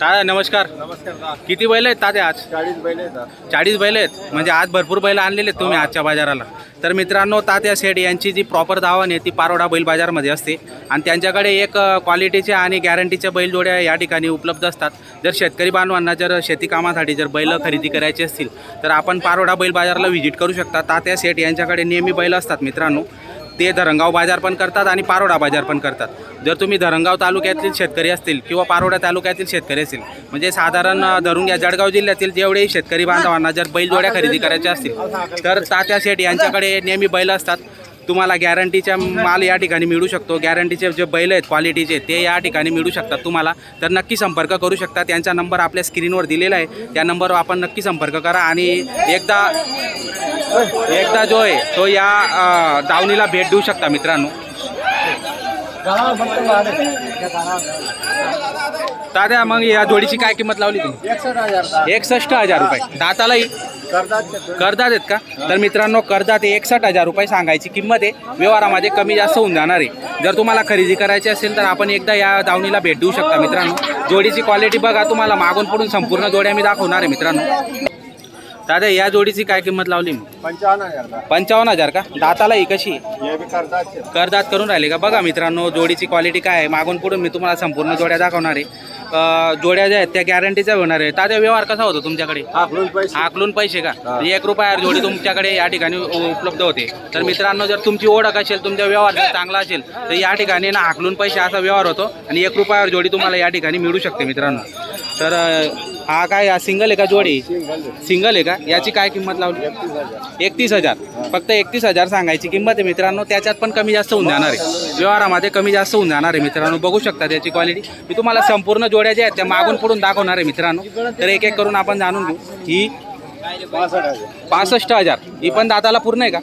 तात्या नमस्कार. नमस्कार किती बैल आहेत तात्या आज? चाळीस बैल येतात चाळीस बैल आहेत? म्हणजे आज भरपूर बैल आणलेले आहेत तुम्ही आजच्या बाजाराला. तर मित्रांनो तात्या शेठ यांची जी प्रॉपर दावण आहे ती पारोडा बैल बाजारमध्ये असते. आणि त्यांच्याकडे एक क्वालिटीच्या आणि गॅरंटीच्या बैलजोड्या या ठिकाणी उपलब्ध असतात. जर शेतकरी बांधवांना जर शेती कामासाठी जर बैल खरेदी करायची असतील तर आपण पारोडा बैल बाजारला व्हिजिट करू शकता. तात्या शेठ यांच्याकडे नेहमी बैल असतात मित्रांनो. ते धरणगाव बाजार पण करतात आणि पारोडा बाजार पण करतात. जर तुम्ही धरणगाव तालुक्यातील शेतकरी असतील किंवा पारोडा तालुक्यातील शेतकरी असतील म्हणजे साधारण धरून घ्या जळगाव जिल्ह्यातील जेवढेही शेतकरी बांधवांना जर बैलजोड्या खरेदी करायच्या असतील तर तात्या शेठ यांच्याकडे नेहमी बैल असतात. तुम्हाला गॅरंटीच्या माल या ठिकाणी मिळू शकतो. गॅरंटीचे जे बैल आहेत क्वालिटीचे ते या ठिकाणी मिळू शकतात तुम्हाला. तर नक्की संपर्क करू शकता. त्यांचा नंबर आपल्या स्क्रीनवर दिलेला आहे. त्या नंबरवर आपण नक्की संपर्क करा. आणि एकदा एकदा जो आहे तो या दावणीला भेट देऊ शकता मित्रांनो. दादा मग या जोडीची काय किंमत लावली तुम्ही? एकसष्ट हजार रुपये. दातालाही? करतात कर्जात आहेत का? तर मित्रांनो कर्जात एकसष्ट हजार रुपये सांगायची किंमत आहे. व्यवहारामध्ये कमी जास्त होऊन जाणार आहे. जर तुम्हाला खरेदी करायची असेल तर आपण एकदा या दावणीला भेट देऊ शकता मित्रांनो. जोडीची क्वालिटी बघा तुम्हाला मागून पडून संपूर्ण जोड्या मी दाखवणार आहे मित्रांनो. दादा या जोडीची काय किंमत लावली? मी पंचावन्न हजार पंचावन्न हजार का? दाताला ही कशी? आहे? हे बी करतात करदात करून राहिले का? बघा मित्रांनो जोडीची क्वालिटी काय आहे? मागून पुढून मी तुम्हाला संपूर्ण जोड्या दाखवणार आहे. अं, जोड्या ज्या आहेत त्या गॅरंटीच्या होणार आहे तात्या व्यवहार कसा होतो तुमच्याकडे? हाकलून पैसे. आकलून पैसे का? हा. एक रुपयावर जोडी तुमच्याकडे या ठिकाणी उ- उपलब्ध होते. तर मित्रांनो जर तुमची ओळख असेल तुमचा व्यवहार जर चांगला असेल तर या ठिकाणी ना हाकलून पैसे असा व्यवहार होतो. आणि एक रुपयावर जोडी तुम्हाला या ठिकाणी मिळू शकते मित्रांनो. तर हा काय हा सिंगल आहे का जोडी? सिंगल आहे का? याची काय किंमत लावली? एकतीस हजार. फक्त एकतीस हजार सांगायची किंमत आहे मित्रांनो. त्याच्यात पण कमी जास्त होऊन जाणार आहे. व्यवहारामध्ये कमी जास्त होऊन जाणार आहे मित्रांनो. बघू शकता त्याची क्वालिटी मी तुम्हाला संपूर्ण जोड्या ज्या आहेत त्या मागून पुढून दाखवणार आहे मित्रांनो. तर एक एक करून आपण जाणून घेऊ. ही पासष्ट हजार. ही पण दाताला पूर्ण आहे का?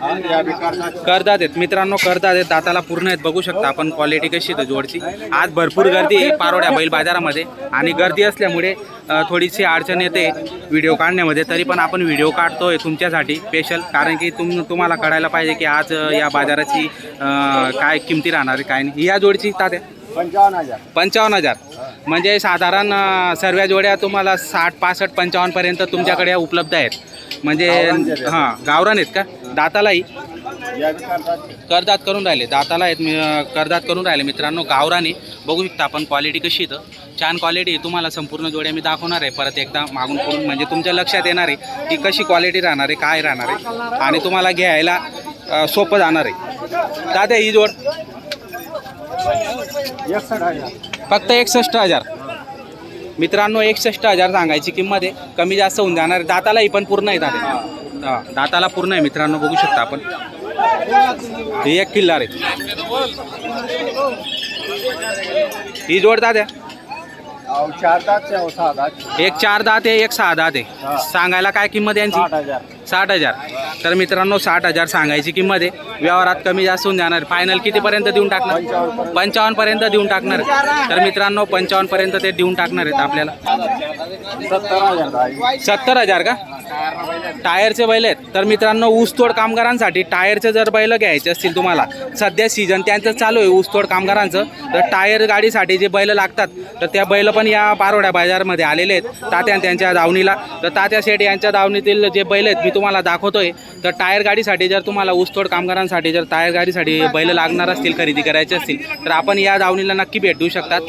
करतात करदात आहेत. मित्रांनो करदात आहेत. दाताला पूर्ण आहेत. बघू शकता आपण क्वालिटी कशी आहे जोडची. आज भरपूर गर्दी आहे पारोड्या बैल बाजारामध्ये. आणि गर्दी असल्यामुळे थोडीशी अडचण येते व्हिडिओ काढण्यामध्ये. तरी पण आपण व्हिडिओ काढतोय तुमच्यासाठी स्पेशल कारण की तुम तुम्हाला कळायला पाहिजे की आज या बाजाराची काय किमती राहणार आहे काय नाही. या जोडची तात्या पंचावन्न हजार. पंचावन्न हजार. म्हणजे साधारण सर्व जोड्या तुम्हाला साठ पासष्ट पंचावन्नपर्यंत तुमच्याकडे उपलब्ध आहेत. म्हणजे. हां गावरान आहेत का? दातालाही? करदात करून राहिले. दाताला आहेत मी करदात करून राहिले. मित्रांनो गावराने बघू शकता आपण क्वालिटी कशी इथं. छान क्वालिटी आहे. तुम्हाला संपूर्ण जोड्या मी दाखवणार आहे. परत एकदा मागून पुढून म्हणजे तुमच्या लक्षात येणार आहे की कशी क्वालिटी राहणार आहे काय राहणार आहे. आणि तुम्हाला घ्यायला सोपं जाणार आहे. दादा ही जोड? फक्त एकसष्ट हजार. मित्रांनो एकसष्ट हजार सांगायची किंमत आहे. कमी जास्त होऊन जाणार आहे. दातालाही पण पूर्ण आहे दादा. हां. दाताला पूर्ण आहे मित्रांनो बघू शकता आपण. हे एक किल्लार आहे. ही जोड चार दात सहा दात. एक चार दात आहे एक सहा दात. आहे. सांगायला काय किंमत आहे यांची? साठ हजार. तर मित्रांनो साठ हजार सांगायची किंमत आहे. व्यवहारात कमी जास्त होऊन जाणार. फायनल कितीपर्यंत देऊन टाकणार? पंचावन्नपर्यंत देऊन टाकणार. तर मित्रांनो पंचावन्नपर्यंत ते देऊन टाकणार आहेत आपल्याला. सत्तर हजार सत्तर हजार का? टायरचे बैल आहेत. तर मित्रांनो ऊसतोड कामगारांसाठी टायरचे जर बैल घ्यायचे असतील तुम्हाला सध्या सीझन त्यांचं चालू आहे ऊसतोड कामगारांचं. तर टायर गाडीसाठी जे बैल लागतात तर त्या बैल पण या पारोड्या बाजारमध्ये आलेले आहेत. तात्या त्यांच्या दावणीला. तर तात्या शेठ यांच्या दावणीतील जे बैल आहेत मी तुम्हाला दाखवतोय तर टायर गाडीसाठी जर तुम्हाला ऊसतोड कामगारांसाठी जर टायर गाडीसाठी बैल लागणार असतील खरेदी करायचे असतील तर आपण या दावणीला नक्की भेट देऊ शकतात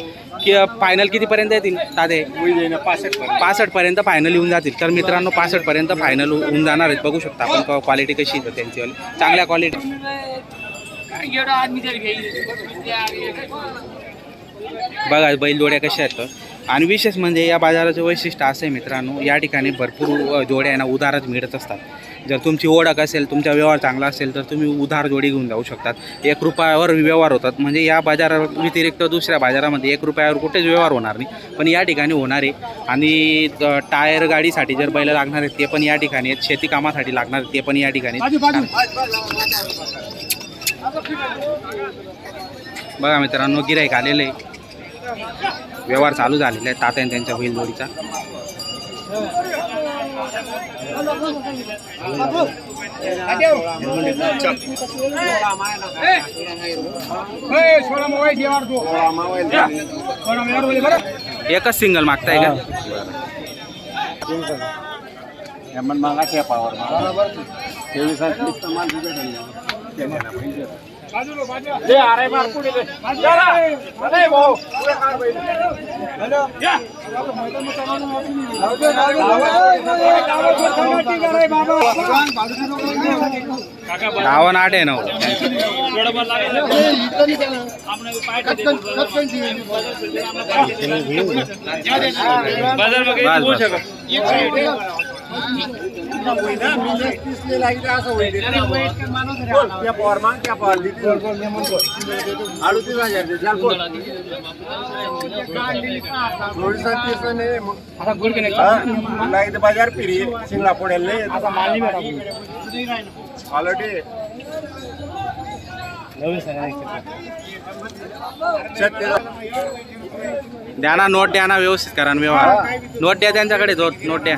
की फायनल कितीपर्यंत येतील ताते होईल येणं पासष्ट पर्यंत. पासष्ट पर्यंत फायनल येऊन जातील तर मित्रांनो पासष्ट पर्यंत फायनल होऊन जाणार आहेत बघू शकता आपण क्वालिटी कशी त्यांची. चांगल्या क्वालिटी बघा बैलजोड्या कशा आहेत तर. आणि विशेष म्हणजे या बाजाराचं वैशिष्ट्य असं आहे मित्रांनो या ठिकाणी भरपूर जोड्या आहे ना उधारच मिळत असतात. जर तुमची ओळख असेल तुमचा व्यवहार चांगला असेल तर तुम्ही उधार जोडी घेऊन जाऊ शकतात. एक रुपयावर व्यवहार होतात. म्हणजे या बाजारा व्यतिरिक्त दुसऱ्या बाजारामध्ये एक रुपयावर कुठेच व्यवहार होणार नाही. पण या ठिकाणी होणार आहे. आणि टायर गाडीसाठी जर बैल लागणार आहेत ते पण या ठिकाणी आहेत. शेती कामासाठी लागणार आहेत ते पण या ठिकाणी बघा मित्रांनो गिराईक आलेलं आहे. व्यवहार चालू झालेला आहे तात्याने त्यांच्या होईल जोडीचा. एकच सिंगल मागताय का? एमन मागा पावर तेवीस तीस माल अरे मार अडतीस हजार बाजार फिरी. शिंगला पडेल नाही क्वालिटी द्या ना नोट द्या ना व्यवस्थित करा ना व्यवहार. नोट द्या त्यांच्याकडे नोट द्या.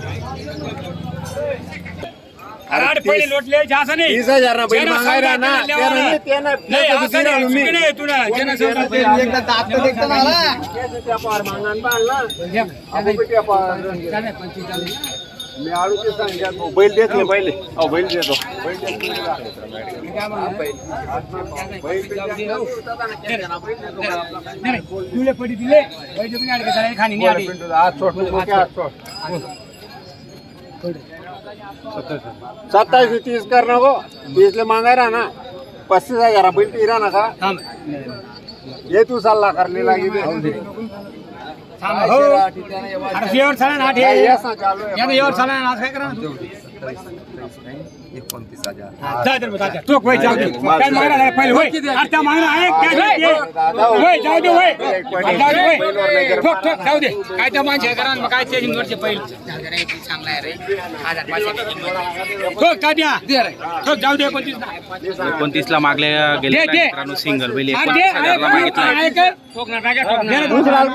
त्याला. दिला असेल जोड. नाही, द्या, शेवट ना तुझे न्यायचे ना, द्या. तो काय पुरावा आहे भाई? अरे तीस तीस हजार ना बैल मागायला त्यानं नाही, राहिलो मी? एकदा दात तर देखता मला. त्या पार मागान बाळला. आपण बी त्या पार- मी आळू ते सांगितलं, भाऊ, बैल देत नाही पहिले अहो बैल देतो बैल देत नाही. बैल देत नाही. बोला, पिंटू, हात सोड, तू मोठे हात सोड. सत्तावीस. काय त्या माणसं करा मग काय ते पहिले द्या ठोक जाऊ दे एकोणतीस ना. एकोणतीस ला मागले गेले दे. मित्रांनो सिंगल बैल हा, दे, एकोणतीस हजारला आहे, मागितलाय आहे कर. ठोक ना, टाका, ठोक ना. दुसऱ्याला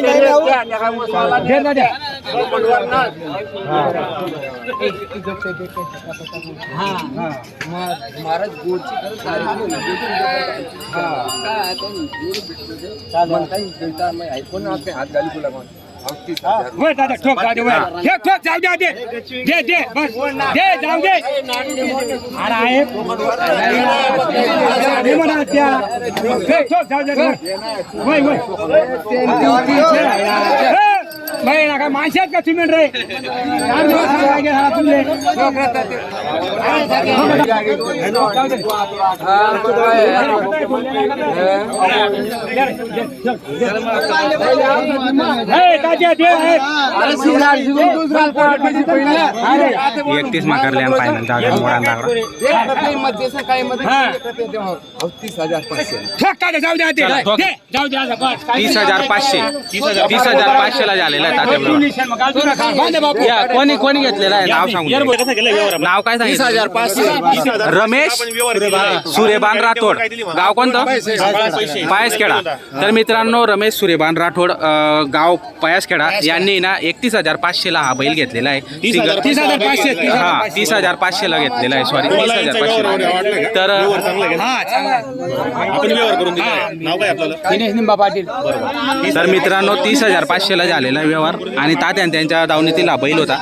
का अड्डी देतो, दुसरी जायची, दुसऱ्याला का अड्डी देतो. हा. त्या काय मसाला दे ना, द्या. वर ना. होय, दादा, ठोक, जाऊ दे, होय. ठोक, ठोक, जाऊ दे, दे. दे, दे, बस. दे, जाऊ दे. अरे, आहे. दे म्हणा त्या. ठोक, ठोक, जाऊ दे, होय, होय. भाई ना काय माणसं आहेत का तुम्ही रे चार दिवस झाले एकतीस मा फायनल जागा जाऊ तीस हजार पाचशे. तीस हजार पाचशे ला झालेला आहे तात्या या कोणी कोणी घेतलेला आहे? नाव सांगू नाव काय सांगितलं रमेश सूर्यबान राठोड गाव कोणतं? पायसखेडा तर मित्रांनो रमेश सूर्यबान राठोड अं, गाव पायसखेडा यांनी ना एकतीस हजार पाचशे ला हा बैल घेतलेला आहे. सिंगल- तीस हजार पाचशे, तीस हजार हा पाचशे. तीस हजार पाचशे ला घेतलेला आहे. सॉरी तीस हजार पाचशे तर हा, चांगला. दिनेश निंबा पाटील. तर मित्रांनो तीस हजार पाचशे ला झालेला आहे व्यवहार. आणि तात्यान त्यांच्या दावणीतील हा बैल होता.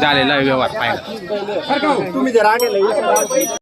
झालेला आहे व्यवहार. पाहिला. तुम्ही जर आलेले